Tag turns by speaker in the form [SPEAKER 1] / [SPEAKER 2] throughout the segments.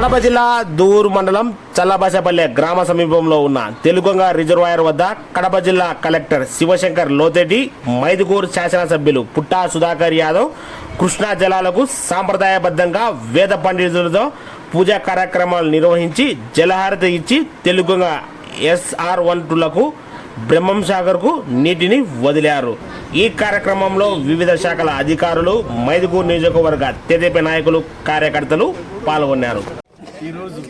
[SPEAKER 1] కడప జిల్లా దూరు మండలం చల్లబాసపల్లె గ్రామ సమీపంలో ఉన్న తెలుగొంగ రిజర్వాయర్ వద్ద కడప జిల్లా కలెక్టర్ శివశంకర్ లోతెడ్డి మైదుగూరు శాసనసభ్యులు పుట్టా సుధాకర్ యాదవ్ కృష్ణా జలాలకు సాంప్రదాయబద్ధంగా వేద పండితులతో పూజా కార్యక్రమాలు నిర్వహించి జలహారతి ఇచ్చి తెలుగొంగ ఎస్ఆర్ వన్ టూలకు బ్రహ్మం సాగర్కు నీటిని వదిలారు. ఈ కార్యక్రమంలో వివిధ శాఖల అధికారులు మైదుగూరు నియోజకవర్గ తెదేపి నాయకులు కార్యకర్తలు పాల్గొన్నారు.
[SPEAKER 2] ఈరోజు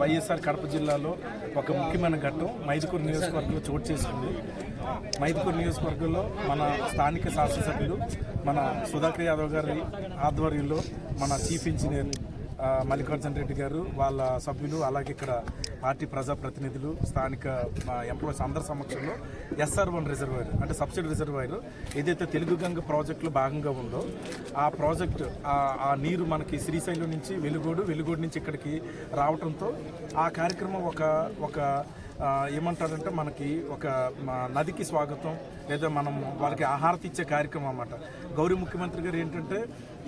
[SPEAKER 2] వైఎస్ఆర్ కడప జిల్లాలో ఒక ముఖ్యమైన ఘట్టం మైదుకూరు నియోజకవర్గంలో చోటు చేసుకుంది. మైదుకూరు నియోజకవర్గంలో మన స్థానిక శాసనసభ్యులు మన సుధాకర్ యాదవ్ గారి ఆధ్వర్యంలో మన చీఫ్ ఇంజనీర్ మల్లికార్జున రెడ్డి గారు వాళ్ళ సభ్యులు అలాగే ఇక్కడ పార్టీ ప్రజాప్రతినిధులు స్థానిక ఎంప్లాయీస్ అందరి సమక్షంలో ఎస్ఆర్ వన్ రిజర్వాయర్ అంటే సబ్సిడీ రిజర్వాయర్ ఏదైతే తెలుగు గంగ ప్రాజెక్టులో భాగంగా ఉందో ఆ ప్రాజెక్ట్ ఆ- ఆ నీరు మనకి శ్రీశైలం నుంచి వెలుగోడు వెలుగోడు నుంచి ఇక్కడికి రావడంతో ఆ కార్యక్రమం ఒక ఒక ఏమంటారంటే మనకి ఒక మా నదికి స్వాగతం లేదా మనం వాళ్ళకి ఆహారత ఇచ్చే కార్యక్రమం అన్నమాట. గౌరీ ముఖ్యమంత్రి గారు ఏంటంటే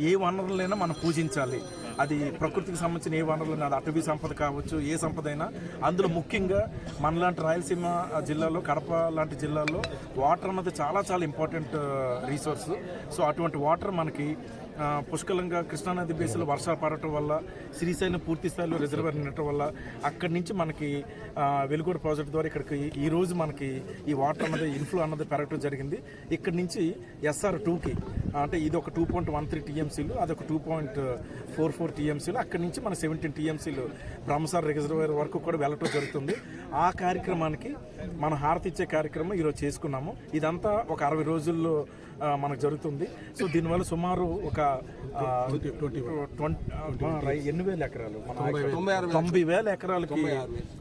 [SPEAKER 2] ఏ వనరులైనా మనం పూజించాలి. అది ప్రకృతికి సంబంధించిన ఏ వనరులు అది అటవీ సంపద కావచ్చు ఏ సంపద అయినా. అందులో ముఖ్యంగా మనలాంటి రాయలసీమ జిల్లాలో కడప లాంటి జిల్లాల్లో వాటర్ అన్నది చాలా చాలా ఇంపార్టెంట్ రీసోర్స్ సో అటువంటి వాటర్ మనకి పుష్కలంగా కృష్ణానది బేస్లో వర్షాలు పడటం వల్ల శ్రీశైలం పూర్తి స్థాయిలో రిజర్వర్ ఉండటం వల్ల అక్కడి నుంచి మనకి ఆ, ప్రాజెక్ట్ ద్వారా ఇక్కడికి ఈ రోజు మనకి ఈ వాటర్ అన్నది ఇన్ఫ్లో అన్నది పెరగటం జరిగింది. ఇక్కడి నుంచి ఎస్ఆర్ టూకి అంటే ఇది ఒక టూ పాయింట్ వన్ త్రీ టీఎంసీలు అదొక టూ పాయింట్ ఫోర్ ఫోర్ టీఎంసీలు అక్కడి నుంచి మన సెవెంటీన్ టీఎంసీలు బ్రహ్మసార్ రిజర్వేర్ వరకు కూడా వెళ్ళటం జరుగుతుంది. ఆ కార్యక్రమానికి మనం హారతి ఇచ్చే కార్యక్రమం ఈరోజు చేసుకున్నాము. ఇదంతా ఒక అరవై రోజుల్లో మనకు జరుగుతుంది. సో దీనివల్ల సుమారు ఒక ఎన్ని వేల ఎకరాలు? తొంభై వేల. ఎకరాలకి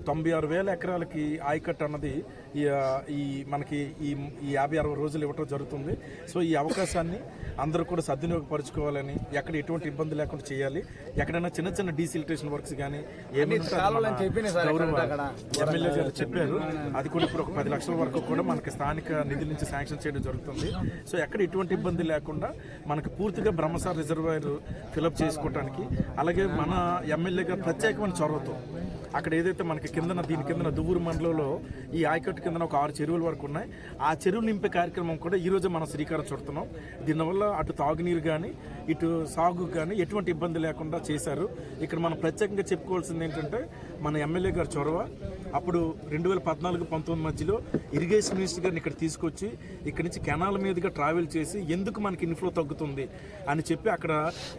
[SPEAKER 2] తొంభై ఆరు వేల. ఎకరాలకి ఆయకట్టు అన్నది ఈ, మనకి ఈ ఈ యాభై అరవై రోజులు ఇవ్వటం జరుగుతుంది. సో ఈ అవకాశాన్ని అందరూ కూడా సద్వినియోగపరచుకోవాలని ఎక్కడ ఎటువంటి ఇబ్బంది లేకుండా చేయాలి. ఎక్కడైనా చిన్న చిన్న డీసిల్టేషన్ వర్క్స్ కానీ ఎమ్మెల్యే గారు చెప్పారు. అది కూడా ఇప్పుడు ఒక పది లక్షల వరకు కూడా మనకి స్థానిక నిధుల నుంచి శాంక్షన్ చేయడం జరుగుతుంది. సో ఎక్కడ ఎటువంటి ఇబ్బంది లేకుండా మనకి పూర్తిగా బ్రహ్మసార్ రిజర్వాయర్ ఫిలప్ చేసుకోవడానికి అలాగే మన ఎమ్మెల్యే గారు ప్రత్యేకమైన చొరవతో అక్కడ ఏదైతే మనకి కిందన దీని కిందన దువ్వూరు మండలంలో ఈ ఆయకట్టు కిందన ఒక ఆరు చెరువుల వరకు ఉన్నాయి. ఆ చెరువులు నింపే కార్యక్రమం కూడా ఈ రోజు మనం శ్రీకారం చుడుతున్నాం. దీనివల్ల అటు తాగునీరు కానీ ఇటు సాగు కానీ ఎటువంటి ఇబ్బంది లేకుండా చేశారు. ఇక్కడ మనం ప్రత్యేకంగా చెప్పుకోవాల్సింది ఏంటంటే మన ఎమ్మెల్యే గారి చొరవ అప్పుడు రెండు వేల పద్నాలుగు పంతొమ్మిది మధ్యలో ఇరిగేషన్ మినిస్టర్ గారిని ఇక్కడ తీసుకొచ్చి ఇక్కడ నుంచి కెనాల్ మీదుగా ట్రావెల్ చేసి ఎందుకు మనకి ఇన్ఫ్లో తగ్గుతుంది అని చెప్పి అక్కడ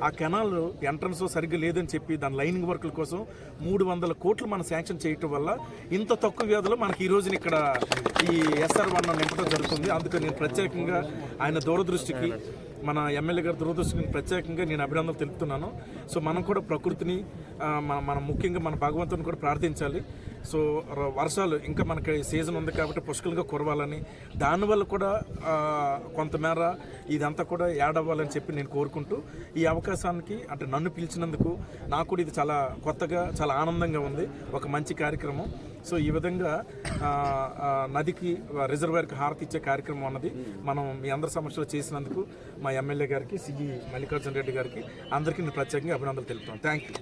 [SPEAKER 2] ఆ కెనాల్ ఎంట్రన్స్ సరిగ్గా లేదని చెప్పి దాని లైనింగ్ వర్కుల కోసం మూడు వందల కోట్లు మనం శాంక్షన్ చేయటం వల్ల ఇంత తక్కువ వ్యవధిలో మనకి ఈ రోజున ఇక్కడ ఈ ఎస్ఆర్ వన్ నింపడం జరుగుతుంది. అందుకని నేను ప్రత్యేకంగా ఆయన దూరదృష్టికి మన ఎమ్మెల్యే గారి దురదృష్టిని ప్రత్యేకంగా నేను అభినందనలు తెలుపుతున్నాను. సో మనం కూడా ప్రకృతిని మన మన మనం ముఖ్యంగా మన భగవంతుని కూడా ప్రార్థించాలి. సో వర్షాలు ఇంకా మనకి సీజన్ ఉంది కాబట్టి పుష్కలంగా కురవాలని దానివల్ల కూడా కొంతమేర ఇదంతా కూడా యాడ్ అవ్వాలని చెప్పి నేను కోరుకుంటూ ఈ అవకాశానికి అంటే నన్ను పిలిచినందుకు నాకు కూడా ఇది చాలా కొత్తగా చాలా ఆనందంగా ఉంది. ఒక మంచి కార్యక్రమం. సో ఈ విధంగా నదికి రిజర్వాయర్కి హారతి ఇచ్చే కార్యక్రమం అన్నది మనం మీ అందరి సమస్యలు చేసినందుకు మా ఎమ్మెల్యే గారికి సిఈ మల్లికార్జున రెడ్డి గారికి అందరికీ నేను ప్రత్యేకంగా అభినందనలు తెలుపుతాను థ్యాంక్ యూ